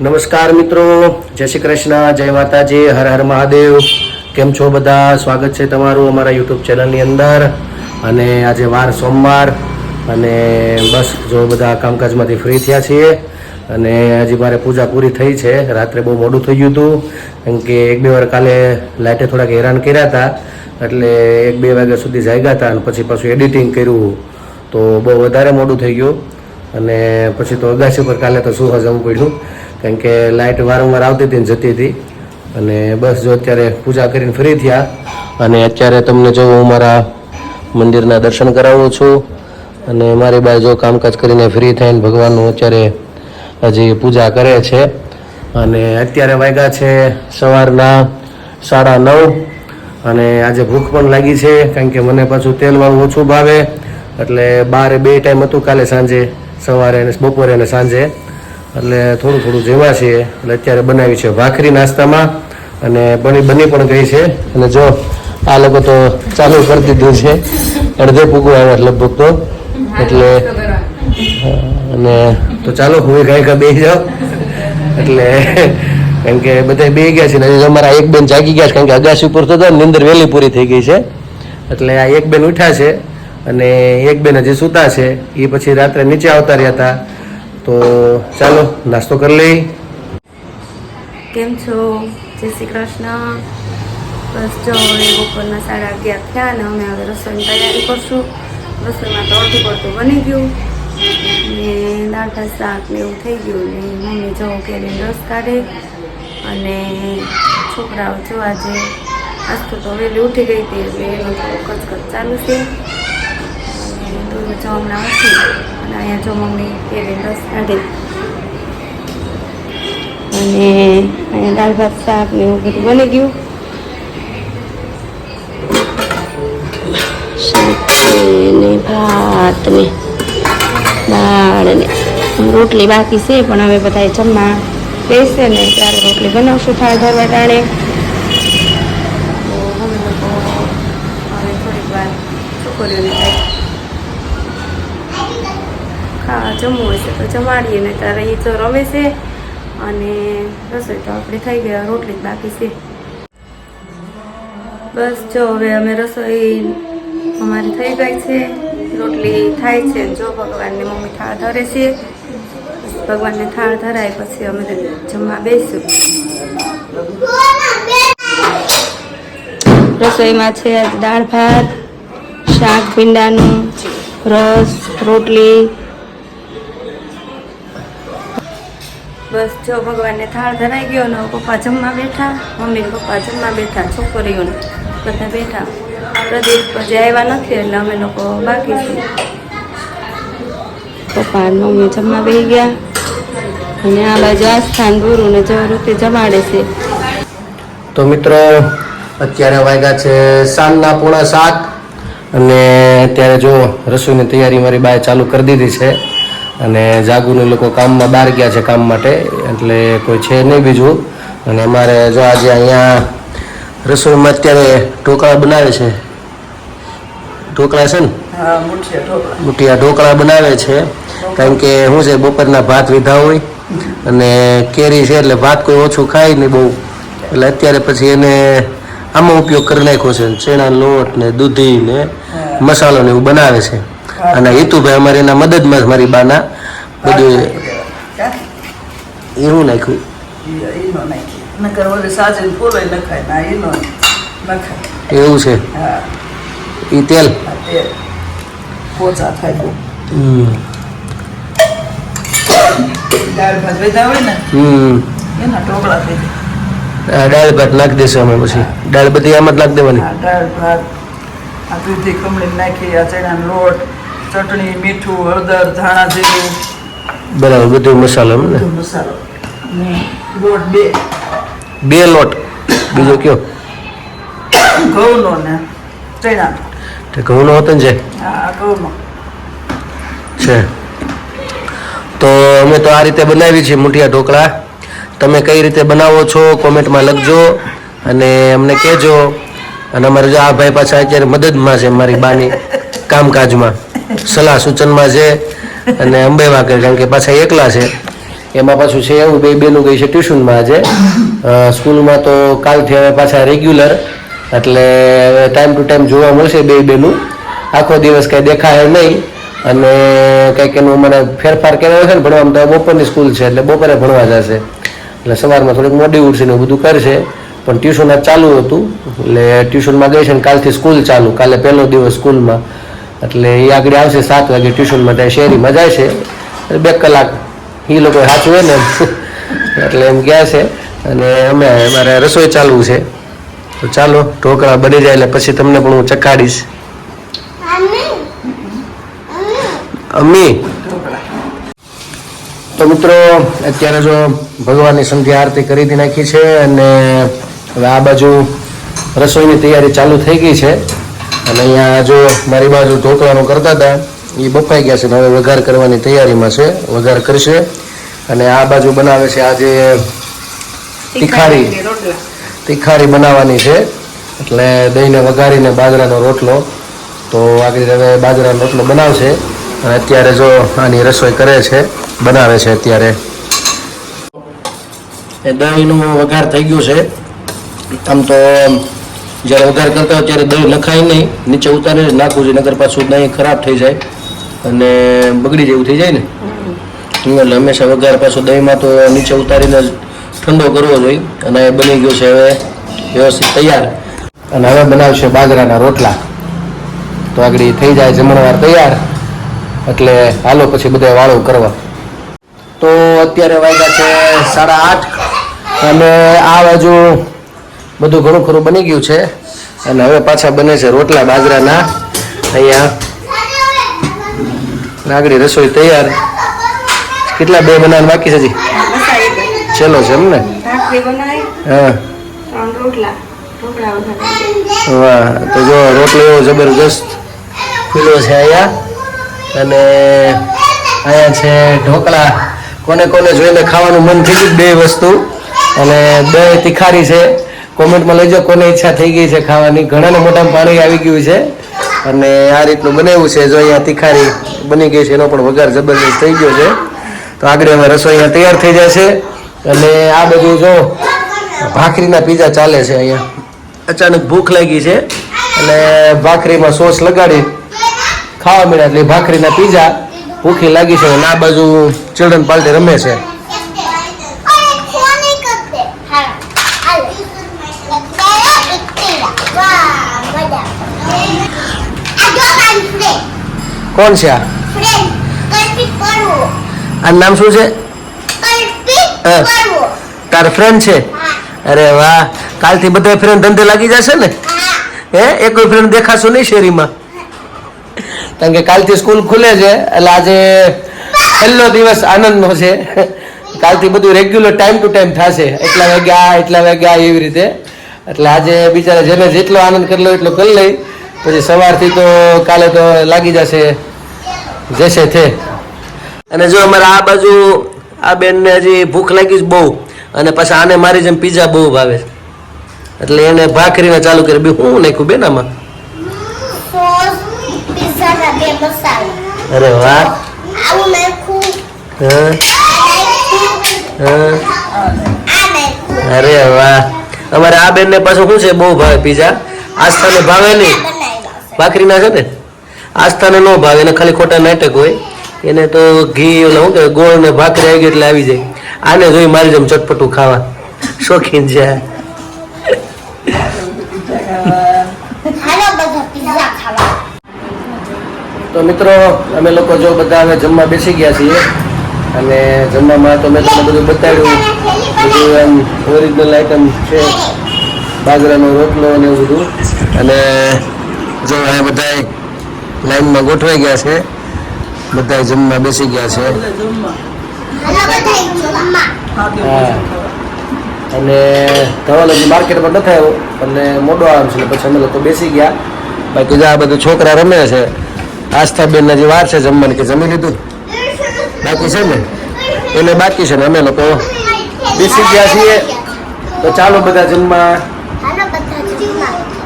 નમસ્કાર મિત્રો, જય શ્રી કૃષ્ણ, જય માતાજી, હર હર મહાદેવ. કેમ છો બધા? સ્વાગત છે તમારું અમારા યુટ્યુબ ચેનલની અંદર. અને આજે વાર સોમવાર અને બસ જો બધા કામકાજમાંથી ફ્રી થયા છીએ. અને હજી મારે પૂજા પૂરી થઈ છે. રાત્રે બહુ મોડું થઈ ગયું હતું. કેમ કે એક બે વાર કાલે લાઇટે થોડાક હેરાન કર્યા હતા. એટલે એક બે વાગ્યા સુધી જાગ્યા હતા અને પછી પાછું એડિટિંગ કર્યું. તો બહુ વધારે મોડું થઈ ગયું. અને પછી તો અગાસી પર કાલે તો શું જવું પડ્યું. કારણ કે લાઇટ વારંવાર આવતી હતી ને જતી હતી. અને બસ જો અત્યારે પૂજા કરીને ફ્રી થયા અને અત્યારે તમને જો હું મારા મંદિરના દર્શન કરાવું છું અને મારી બાઈ જો કામકાજ કરીને ફ્રી થઈને ભગવાનનું અત્યારે હજી પૂજા કરે છે. અને અત્યારે વાગ્યા છે સવારના સાડા નવ અને આજે ભૂખ પણ લાગી છે કારણ કે મને પાછું તેલવાળું ઓછું ભાવે. એટલે બારે બે ટાઈમ હતું કાલે સાંજે, સવારે અને બપોરે અને સાંજે. એટલે થોડું થોડું જેવા છે. એટલે અત્યારે બનાવી છે ભાખરી નાસ્તામાં. અને બની બની પણ ગઈ છે. અને જો આ લોકો તો ચાલુ કરી દીધું છે. અડધે પૂગું આવે લગભગ તો. એટલે અને તો ચાલો, હું ગાય કા બેસી જાઉં. એટલે કેમ કે બધા બે ગયા છે ને અમારા એક બેન જાગી ગયા છે. કારણ કે અગાસી ઉપર તો નિંદર વહેલી પૂરી થઈ ગઈ છે. એટલે આ એક બેન ઉઠ્યા છે. અને એક બેન હજી સૂતા છે. એ પછી રાત્રે નીચે આવતા રહ્યા હતા. તો ચાલો, નાસ્તો કરી લઈ કેમ છો? જય શ્રી કૃષ્ણ. બસ જો, હવે બપોરના સાડા અગિયાર થયા ને અમે હવે રસોઈની તૈયારી કરશું. રસોઈમાં તો અડધું પડતું બની ગયું. ને ભાત શાક ને એવું થઈ ગયું ને મમ્મી જો કેરીનો રસ કાઢે. અને છોકરાઓ જો આજે તો વહેલી ઉઠી ગઈ હતી, એટલે એનો થોડો કચકચ ચાલુ છે. અને દૂધ જો હમણાં હતી અને અહીંયા જો મમ્મી કેરીનો રસ અને દાળ ભાત, શાક ને એવું બધું બની ગયું. ને ભાત ને દાળ ને રોટલી બાકી છે, પણ હવે બધા જમવા બેસે ને ત્યારે રોટલી બનાવશું થાળ ધરવા ટાણે. તો છોકરીઓને કંઈક ખાવા જમવું છે તો જમાડીએ ને ત્યારે એ તો રમે છે અને રસોઈ તો આપણે થઈ ગયા, રોટલી જ બાકી છે. બસ જો હવે અમે રસોઈ અમારી થઈ ગઈ છે, રોટલી થાય છે, જો ભગવાનની મમ્મી થાળ ધરે છે ભગવાનને થાળ ધરાય, પછી અમે જમવા બેસું રસોઈમાં છે દાળ ભાત, શાક ભીંડાનું, રસ, રોટલી બસ જો ભગવાનને થાળ ધરાઈ ગયો ને પપ્પા જમવા બેઠા, મમ્મી પપ્પા જમવા બેઠા, છોકરીઓને બધા બેઠા. પ્રદીપ હજી આવ્યા નથી એટલે અમે લોકો બાકી છીએ. પપ્પા મમ્મી જમવા બેસી ગયા અને આ બાજુ આસ્થાન ગુરુ ને જવૃત્તિ જમાડે છે. તો મિત્રો, અત્યારે વાગ્યા છે સાંજના પોણા સાત અને અત્યારે જો રસોઈની તૈયારી મારી બાય ચાલુ કરી દીધી છે. અને જાગુને લોકો કામમાં બહાર ગયા છે કામ માટે એટલે કોઈ છે નહીં બીજું. અને અમારે જો આજે અહીંયા રસોઈમાં અત્યારે ઢોકળા બનાવે છે. ઢોકળા છે ને? હા મુઠિયા ઢોકળા. મુઠિયા ઢોકળા બનાવે છે. કારણ કે શું છે બપોરના ભાત વિધા હોય અને કેરી છે એટલે ભાત કોઈ ઓછું ખાય નહીં બહુ. એટલે અત્યારે પછી એને આમાં ઉપયોગ કરી નાખ્યો છે. ચણા લોટ ને દૂધી ને મસાલો ને એવું બનાવે છે. અને હિતુભાઈ અમારે એના મદદમાં મારી બાના બધું એવું નાખ્યું. એવું છે. એ તેલ? પોચા થાય હમ. દાળ ભાત નાખી દેશું અમે પછી. દાળ બધી આમ જ નાખી દેવાની. દાળ ભાત આ દૂધી કમળી નાખી આ ચણાનો લોટ ચટણી મીઠું હળદર ધાણા જીરું. બરાબર બધું મસાલો એમ ને? મસાલો. લોટ બે. બે લોટ. બીજો કયો? ઘઉંનો ને ચણા. તે ઘઉંનો હતો ને છે હા ઘઉંનો. છે. તો અમે તો આ રીતે બનાવી છે મુઠિયા ઢોકળા. તમે કઈ રીતે બનાવો છો કોમેન્ટમાં લખજો અને અમને કહેજો. અને અમારે જો આ ભાઈ પાછા અત્યારે મદદમાં છે મારી બાની કામકાજમાં. સલાહ સૂચનમાં છે અને અંબે કરે કારણ કે પાછા એકલા છે. એમાં પાછું છે એવું બે બેનું ગઈ છે ટ્યુશનમાં આજે સ્કૂલમાં તો કાલથી હવે પાછા રેગ્યુલર, એટલે હવે ટાઈમ ટુ ટાઈમ જોવા મળશે બે બેનું. આખો દિવસ કંઈ દેખાય નહીં. અને કંઈક એનું મને ફેરફાર કરેલો છે ને, ભણવામાં તો બપોરની સ્કૂલ છે, એટલે બપોરે ભણવા જશે. એટલે સવારમાં થોડીક મોડી ઉઠશે ને બધું કરશે. પણ ટ્યુશન આજ ચાલુ હતું. એટલે ટ્યુશનમાં ગઈ છે ને કાલથી સ્કૂલ ચાલુ. કાલે પહેલો દિવસ સ્કૂલમાં. એટલે એ આગળ આવશે, સાત વાગે ટ્યુશનમાં ત્યાં શેરીમાં જાય છે. બે કલાક એ લોકો સાચવે ને એટલે એમ કહે છે. અને અમે અમારે રસોઈ ચાલુ છે. તો ચાલો, ઢોકળા બની જાય એટલે પછી તમને પણ હું ચખાડીશ. અમ્મી. તો મિત્રો, અત્યારે જો ભગવાનની સંધ્યા આરતી કરી નાખી છે અને હવે આ બાજુ રસોઈની તૈયારી ચાલુ થઈ ગઈ છે. અને અહીંયા જો મારી બાજુ ઢોકળાનું કરતા હતા એ બફાઈ ગયા છે ને હવે વઘાર કરવાની તૈયારીમાં છે વઘાર કરશે. અને આ બાજુ બનાવે છે આજે તિખારી તિખારી બનાવવાની છે. એટલે દહીંને વઘારીને બાજરાનો રોટલો. તો આગળ હવે બાજરાનો રોટલો બનાવશે. અને અત્યારે જો આની રસોઈ કરે છે બનાવે છે અત્યારે. એ દહીંનું વઘાર થઈ ગયું છે. આમ તો જ્યારે વઘાર કરતા હોય ત્યારે દહીં નખાય નહીં. નીચે ઉતારીને જ નાખવું જોઈએ નગર પાછું દહીં ખરાબ થઈ જાય અને બગડી જેવું થઈ જાય ને. એટલે હંમેશા વઘાર પાછું દહીંમાં તો નીચે ઉતારીને જ ઠંડો કરવો જોઈએ અને એ બની ગયો છે હવે વ્યવસ્થિત તૈયાર. અને હવે બનાવશે બાજરાના રોટલા. તો આગળ થઈ જાય જમણવાર તૈયાર. એટલે હાલો પછી બધા વાળો કરવા. તો અત્યારે વાગ્યા છે સાડા આઠ. અને આ બાજુ બધું ઘણું ખરું બની ગયું છે. અને હવે પાછા બને છે રોટલા બાજરાના. અહીંયા નાગડી રસોઈ તૈયાર. કેટલા બે બનાવવાનું બાકી છે હજી? છેલ્લો છે એમ ને? હા. વાહ તો જો રોટલો એવો જબરજસ્ત ખુલ્લો છે અહીંયા. અને અહીંયા છે ઢોકળા. કોને કોને જોઈને ખાવાનું મન થઈ ગયું બે વસ્તુ. અને બે તિખારી છે. કોમેન્ટમાં લઈજો કોને ઈચ્છા થઈ ગઈ છે ખાવાની. ઘણાને મોઢામાં પાણી આવી ગયું છે. અને આ રીતનું બનાવ્યું છે, જો અહીંયા તિખારી બની ગઈ છે, એનો પણ વઘાર જબરજસ્ત થઈ ગયો છે. તો આગળ હવે રસોઈ અહીંયા તૈયાર થઈ જશે. અને આ બધું જો ભાખરીના પીઝા ચાલે છે અહીંયા. અચાનક ભૂખ લાગી છે. અને ભાખરીમાં સોસ લગાડી ખાવા મળ્યા, એટલે ભાખરીના પીઝા ભૂખી લાગી છે. અને આ બાજુ ચિલ્ડ્રન પાર્ટી રમે છે. કોણ છે આ? આ નામ શું છે? તાર ફ્રેન્ડ છે? અરે વાહ કાલથી બધા ફ્રેન્ડ ધંધે લાગી જશે ને? હે. એક કોઈ ફ્રેન્ડ દેખાશો નહીં શેરીમાં? કારણ કે કાલથી સ્કૂલ ખુલે છે એટલે આજે પહેલો દિવસ આનંદનો છે. કાલથી બધું રેગ્યુલર ટાઈમ ટુ ટાઈમ થશે. એટલા વાગ્યા એટલા વાગ્યા એવી રીતે. એટલે આજે બિચારા જેને જેટલો આનંદ કરલો એટલો કરી લઈ. પછી સવારથી તો કાલે તો લાગી જશે જશે છે અને જો અમારે આ બાજુ આ બેનને હજી ભૂખ લાગી છે બહુ, અને પછી આને મારી જેમ પીઝા બહુ ભાવે. એટલે એને ભાખરીને ચાલુ કરી બી હું નાખ્યું બેન આમાં? અરે વાહ. અરે વાહ. અમારે આ બેનને પાછું શું છે? બહુ ભાવે પીઝા. આસ્થાને ભાવે નહીં. ભાખરીના છે ને? આસ્થાને ન ભાવે એને ખાલી ખોટા નાટક હોય. એને તો ઘી ઓલા શું કે ગોળ ને ભાખરી આવી ગઈ એટલે આવી જાય. આને જોઈ મારી જેમ ચટપટું ખાવા. શોખીન છે તો મિત્રો અમે લોકો જો બધા હવે જમવા બેસી ગયા છીએ. અને જમવામાં તો મેં તમને બધું બતાવ્યું. બધું એમ ઓરિજિનલ આઈટમ છે. બાજરાનો રોટલો અને એવું બધું. અને જો આ બધા લાઈનમાં ગોઠવાઈ ગયા છે. બધા જમવા બેસી ગયા છે. અને ધવલ હજી માર્કેટમાં નથી આવ્યો અને મોડો આવે છે પછી અમે લોકો બેસી ગયા. બાકી જો આ બધા છોકરા રમે છે આસ્થાબેન જે વાર છે જમવાની, કે જમી લીધું? બાકી છે ને? એને બાકી છે ને, અમે લોકો બેસી ગયા છીએ. તો ચાલો બધા જમવા.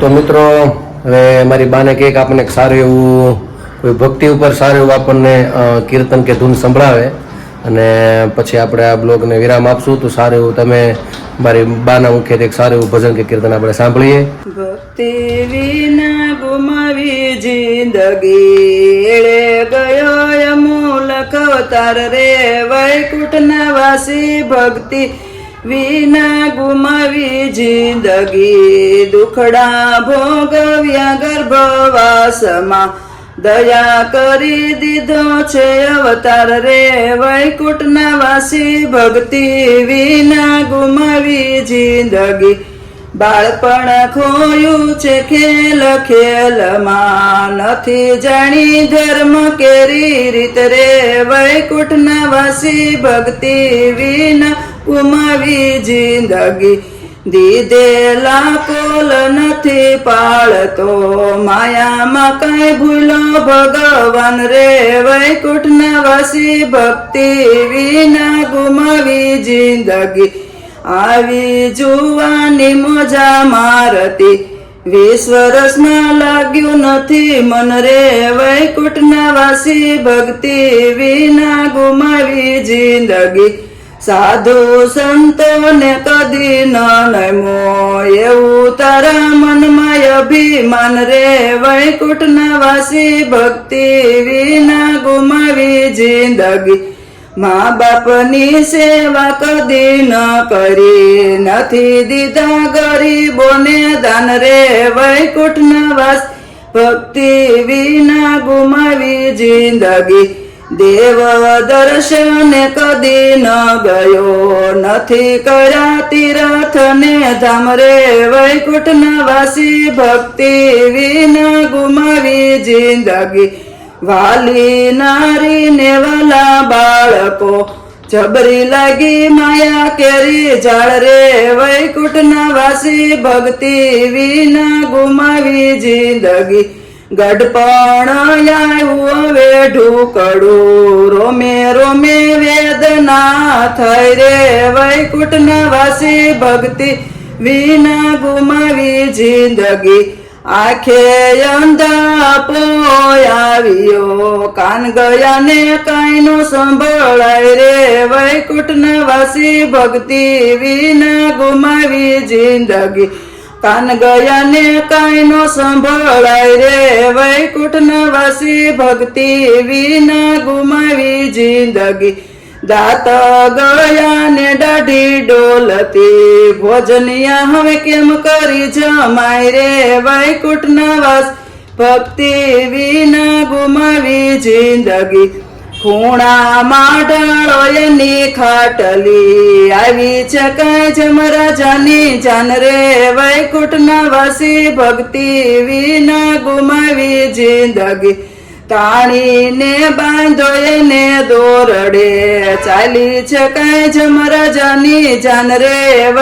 તો મિત્રો હવે મારી બાને કંઈક આપણને સારું એવું કોઈ ભક્તિ ઉપર સારું એવું આપણને કીર્તન કે ધૂન સંભળાવે. અને પછી આપણે આ બ્લોગને વિરામ આપશું. તો સારું એવું તમે મારી બાના મુખે એક સારું એવું ભજન કે કીર્તન આપણે સાંભળીએ. ભક્તિ વિના ગુમાવી જિંદગી ગયો અમૂલક અવતાર રે. વૈકુંઠના વાસી ભક્તિ વિના ગુમાવી જિંદગી દુખડા ભોગવ્યા ગર્ભવાસમાં. દયા કરી દીધો છે અવતાર રે વૈકુટના વાસી ભક્તિ વિના ગુમાવી જિંદગી. બાળપણ ખોયું છે ખેલ ખેલમાં, નથી જાણી ધર્મ કેરી રીત રે. વૈકુંઠના વાસી ભક્તિ વિના ગુમાવી જિંદગી. દીધેલા કોલ નથી પાળતો, માયામાં કઈ ભૂલો ભગવાન રે. વૈકુંઠના વાસી ભક્તિ વિના ગુમાવી જિંદગી. આવી જુવાની મજા મારતી. વીસ વર્ષમાં લાગ્યું નથી મન રે. વૈકુંઠના વાસી ભક્તિ વિના ગુમાવી જિંદગી. સાધુ સંતોને કદી નમો. એવું તારા મનમાં અભિમાન રે. વૈકુંઠના વાસી ભક્તિ વિના ગુમાવી જિંદગી. મા બાપની સેવા કદી ન કરી. નથી દીધા ગરીબોને દાન રે. વૈકુંઠના વાસ ભક્તિ વિના ગુમાવી જિંદગી. દેવ દર્શન કદી ન ગયો. નથી કર્યા તીરથ ને ધામ રે વૈકુંઠના વાસી ભક્તિ વિના ગુમાવી જિંદગી. વાલી નારી ને વાલા બાળકો, જબરી લાગી માયા કેરી જાળ રે. વૈકુંઠ વાસી ભક્તિ વિના ગુમાવી જિંદગી. ગઢપણ આવ્યું હવે ઢુકડું રોમે રોમે વેદના થઈ રે વૈકુંઠના વાસી ભક્તિ વિના ગુમાવી જિંદગી આખે અંધાપો આવ્યો કાન ગયા ને કાંઈનો સંભળાય રે વૈકુંઠના વાસી ભક્તિ વિના ગુમાવી જિંદગી. કાન ગયા ને કાંઈ નો સંભળાય રે વૈકુંઠ વાસી ભક્તિ વિના ગુમાવી જિંદગી. દાત ગયા ને દાઢી ડોલતી, ભોજનિયા હવે કેમ કરી જમાય રે વૈકુંઠ વાસ ભક્તિ વિના ગુમાવી જિંદગી. ખૂણામાં ઢાળો એની ખાટલી આવી છે કાંઈ જમરાજાની જાન રે. વૈકુંઠના વસી ભક્તિ વિના ગુમાવી જિંદગી. તાણીને બાંધો એને દોરડે. ચાલી છે કાંઈ જમરાજાની જાન રે.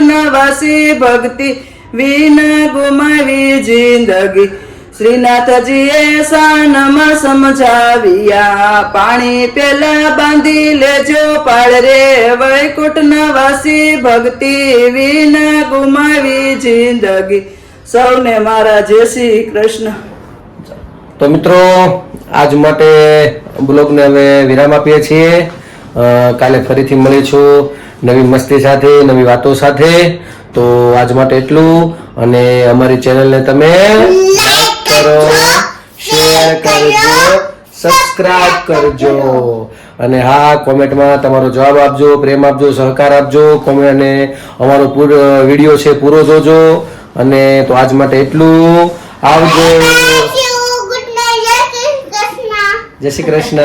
ના વાસી ભક્તિ વિના ગુમાવી જિંદગી. શ્રીનાથજીએ સાનમાં સમજાવ્યા, પાણી પેલા બાંધી લેજો પાળ રે વૈકુંઠના વાસી ભક્તિ વિના ગુમાવી જિંદગી. સૌને મારા જય શ્રી કૃષ્ણ. તો મિત્રો, આજ માટે બ્લોગને અમે વિરામ આપીએ છીએ. કાલે ફરીથી મળીશું નવી મસ્તી સાથે, નવી વાતો સાથે. તો આજ માટે એટલું. અને અમારી ચેનલને તમે કરો. શેર કરજો સબસ્ક્રાઇબ કરજો. અને હા કોમેન્ટમાં તમારો જવાબ આપજો પ્રેમ આપજો સહકાર આપજો. કોમેન્ટ અને અમારો પૂરો વીડિયો છે પૂરો જોજો. અને તો આજ માટે એટલું. આવજો. જય શ્રી કૃષ્ણ